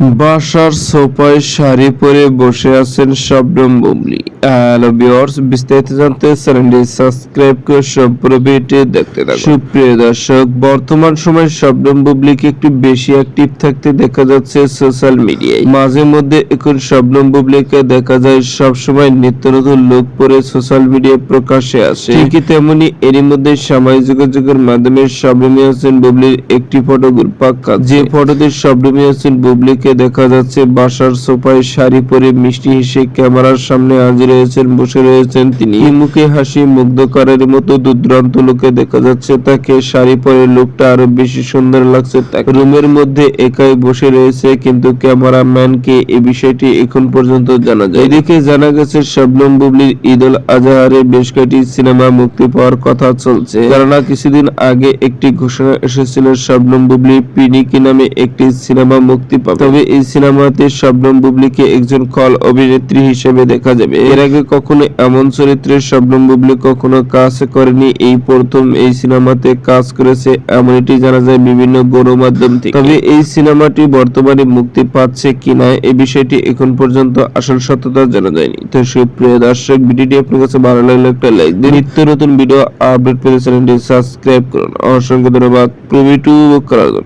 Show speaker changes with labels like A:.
A: বাসার সোফায় শাড়ি পরে বসে আছেন শবনম বুবলি। হ্যালো ভিউয়ার্স, বিস্তারিত জানতে চ্যানেলটি সাবস্ক্রাইব করে সম্পূর্ণ দেখতে থাকুন। সুপ্রিয় দর্শক, বর্তমান সময়ে শবনম বুবলিকে একটু বেশি অ্যাক্টিভ থাকতে দেখা যাচ্ছে সোশ্যাল মিডিয়ায় মাঝে মধ্যে এখন শবনম বুবলিকে দেখা যায় সব সময় নিত্য নতুন লুক পরে সোশ্যাল মিডিয়ায় প্রকাশ্যে আসে। ঠিকই তেমনি এরই মধ্যে সামাজিক যোগাযোগের মাধ্যমে শবনমী হোসেন বুবলির একটি ফটো পাক্কা যে ফটোতে শবনমী হোসেন বুবলিকে দেখা যাচ্ছে, বাসার সোফায় শাড়ি পরে মিষ্টি হেসে ক্যামেরার সামনে হাজির হয়েছেন, বসে রয়েছেন তিনি। মুখে হাসি মুগ্ধ করার মতো দুর্দান্ত লোকে দেখা যাচ্ছে, তাকে শাড়ি পরে লোকটা আরও বেশি সুন্দর লাগছে তাকে। রুমের মধ্যে একাই বসে রয়েছে, কিন্তু ক্যামেরা ক্যামেরাম্যানকে এই বিষয়টি এখন পর্যন্ত জানা যায় এদিকে জানা গেছে, শবনম বুবলির ঈদ উল আজহারে বেশ কয়েকটি সিনেমা মুক্তি পাওয়ার কথা চলছে। কেননা কিছুদিন আগে একটি ঘোষণা এসেছিল, শবনম বুবলি পিনিকি নামে একটি সিনেমা মুক্তি পাবে। তবে এই সিনেমাতে শবনম বুবলিকে একজন খল অভিনেত্রী হিসেবে দেখা যাবে। এর আগে কখনো এমন চরিত্রে শবনম বুবলি কখনো কাজ করেনি, এই প্রথম এই সিনেমাতে কাজ করেছে এমন এটি জানা যায় বিভিন্ন গণমাধ্যম থেকে। তবে এই সিনেমাটি বর্তমানে মুক্তি পাচ্ছে কিনা এই বিষয়টি এখন পর্যন্ত আসল সত্যতা জানা যায়নি। তো সুপ্রিয় দর্শক, ভিডিওটি আপনার কাছে ভালো লাগলে একটা লাইক দিন। নিত্য নতুন ভিডিও আপডেট পেতে চ্যানেলটি সাবস্ক্রাইব করুন। অসংখ্য ধন্যবাদ। প্রভিটু করার জন্য।